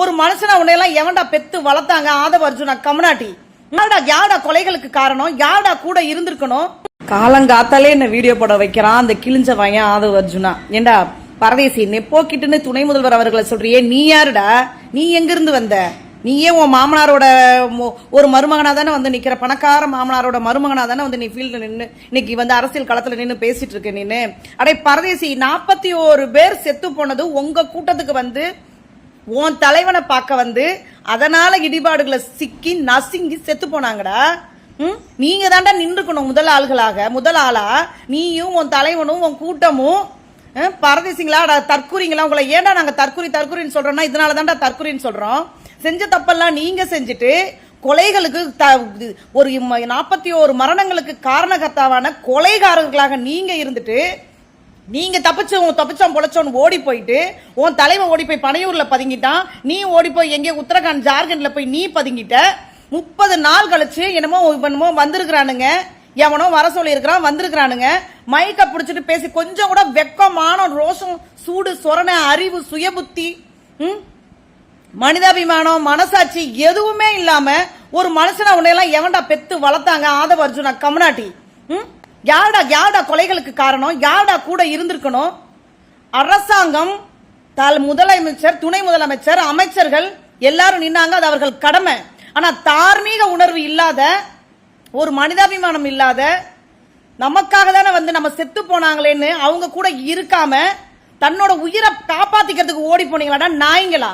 ஒரு மனுஷனை உன்னையெல்லாம் எவன்டா பெத்து வளர்த்தாங்க? ஆதவ அர்ஜுனா கமனாட்டி. யாடா யாடா கொலைகளுக்கு காரணம்? யாடா கூட இருந்திருக்கணும்? காலங்காத்தாலே என்ன வீடியோ போட வைக்கிறான் அந்த கிழிஞ்ச பையன் ஆதவ அர்ஜுனா. ஏண்டா பரதேசி நெப்போக்கிட்டுன்னு துணை முதல்வர் அவர்களை சொல்றியே? நீ யாருடா? நீ எங்கிருந்து வந்த? நீயே உன் மாமனாரோட ஒரு மருமகனா தானே வந்து நிக்கிற? பணக்கார மாமனாரோட மருமகனா தானே வந்து நீ ஃபீல்டில் நின்று இன்னைக்கு வந்து அரசியல் களத்துல நின்று பேசிட்டு இருக்க நின்று அடே பரதேசி நாற்பத்தி ஒரு பேர் செத்து போனது உங்க கூட்டத்துக்கு வந்து உன் தலைவனை பார்க்க வந்து அதனால இடிபாடுகளை சிக்கி நசுங்கி செத்து போனாங்கடா. ம்? நீங்கள் தாண்டா நின்றுக்கணும் முதல் ஆள்களாக முதல் ஆளா? நீயும் உன் தலைவனும் உன் கூட்டமும் பரதேசிங்களா அட, உங்களை ஏன்டா நாங்கள் தற்கூரி தற்கூரின்னு சொல்கிறோம்னா இதனால தான்டா தற்கூரின்னு சொல்கிறோம் செஞ்ச தப்பெல்லாம் நீங்கள் செஞ்சுட்டு கொலைகளுக்கு த- ஒரு நாற்பத்தி ஒரு மரணங்களுக்கு காரணகர்த்தாவான கொலைகாரர்களாக நீங்கள் இருந்துட்டு நீங்க தப்பிச்சோம் தப்பிச்சோம் பொழைச்சோன்னு ஓடி போயிட்டு உன் தலைவன் ஓடி போய் பனையூர்ல பதுங்கிட்டான். நீ ஓடி போய் எங்கே உத்தரகாண்ட் ஜார்க்கண்ட்ல போய் நீ பதுங்கிட்ட. முப்பது நாள் கழிச்சு என்னமோ இவனமோ வந்திருக்கிறானுங்க. எவனோ வர சொல்லி இருக்கிறான் வந்திருக்கிறானுங்க. மைக்க பிடிச்சிட்டு பேசி கொஞ்சம் கூட வெக்கமான ரோஷம் சூடு சொரண அறிவு சுயபுத்தி ம்? மனிதாபிமானம் மனசாட்சி எதுவுமே இல்லாம ஒரு மனுஷனை உன்னையெல்லாம் எவன்டா பெத்து வளர்த்தாங்க ஆதவ அர்ஜுனா ம்? யார்டா யார்டா கொலைகளுக்கு காரணம்? யார்டா கூட இருந்திருக்கணும்? அரசாங்கம் தல் முதலமைச்சர் துணை முதலமைச்சர் அமைச்சர்கள் எல்லாரும் நின்னாங்க அது அவர்கள் கடமை. ஆனா தார்மீக உணர்வு இல்லாத ஒரு மனிதாபிமானம் இல்லாத நமக்காக தானே வந்து நம்ம செத்து போனாங்களேன்னு அவங்க கூட இருக்காம தன்னோட உயிரை காப்பாத்திக்கிறதுக்கு ஓடி போனீங்களாடா நாய்ங்களா?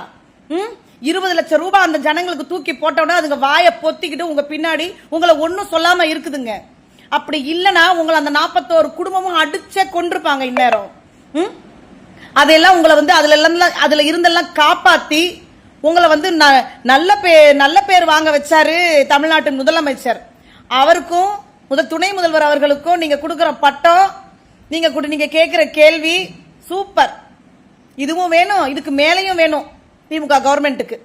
ம்? இருபது லட்சம் ரூபாய் அந்த ஜனங்களுக்கு தூக்கி போட்டோன்னா அதுங்க வாயை பொத்திக்கிட்டு உங்க பின்னாடி உங்களை ஒன்றும் சொல்லாம இருக்குதுங்க. அப்படி இல்லைன்னா உங்களை அந்த நாற்பத்தோரு குடும்பமும் அடிச்சே கொண்டிருப்பாங்க இந்நேரம். ம்? அதெல்லாம் உங்களை வந்து அதுல எல்லாம் அதுல இருந்தெல்லாம் காப்பாத்தி உங்களை வந்து ந- நல்ல பேர் நல்ல பேர் வாங்க வச்சாரு தமிழ்நாட்டு முதலமைச்சர். அவருக்கும் முதல் துணை முதல்வர் அவர்களுக்கும் நீங்க கொடுக்குற பட்டம் நீங்க கூட நீங்க கேட்குற கேள்வி சூப்பர். இதுவும் வேணும் இதுக்கு மேலேயும் வேணும் திமுக கவர்மெண்ட்டுக்கு